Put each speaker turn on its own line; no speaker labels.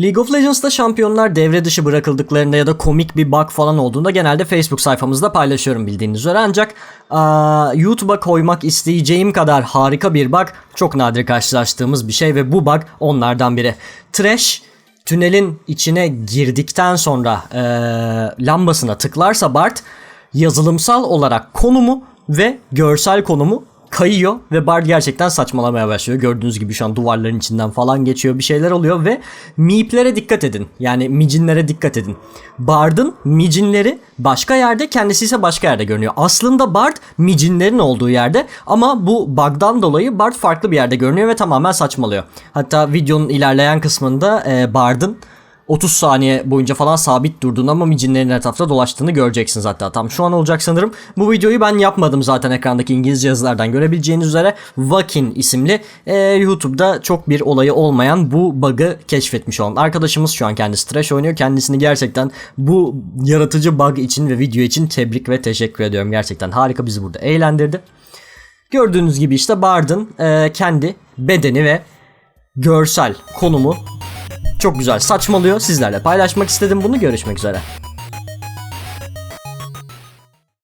League of Legends'ta şampiyonlar devre dışı bırakıldıklarında ya da komik bir bug falan olduğunda genelde Facebook sayfamızda paylaşıyorum bildiğiniz üzere ancak aa, YouTube'a koymak isteyeceğim kadar harika bir bug çok nadir karşılaştığımız bir şey ve bu bug onlardan biri. Trash tünelin içine girdikten sonra eee, lambasına tıklarsa Bart yazılımsal olarak konumu ve görsel konumu kayıyor ve Bard gerçekten saçmalamaya başlıyor. Gördüğünüz gibi şu an duvarların içinden falan geçiyor bir şeyler oluyor ve miplere dikkat edin. Yani micinlere dikkat edin. Bard'ın micinleri başka yerde kendisi ise başka yerde görünüyor. Aslında Bard micinlerin olduğu yerde ama bu bug'dan dolayı Bard farklı bir yerde görünüyor ve tamamen saçmalıyor. Hatta videonun ilerleyen kısmında e, Bard'ın 30 saniye boyunca falan sabit durduğunu ama micinlerin etrafta dolaştığını göreceksiniz hatta. Tam şu an olacak sanırım. Bu videoyu ben yapmadım zaten ekrandaki İngilizce yazılardan görebileceğiniz üzere. Vakin isimli e, YouTube'da çok bir olayı olmayan bu bug'ı keşfetmiş olan arkadaşımız şu an kendisi trash oynuyor. Kendisini gerçekten bu yaratıcı bug için ve video için tebrik ve teşekkür ediyorum. Gerçekten harika bizi burada eğlendirdi. Gördüğünüz gibi işte Bard'ın e, kendi bedeni ve görsel konumu çok güzel saçmalıyor. Sizlerle paylaşmak istedim bunu. Görüşmek üzere.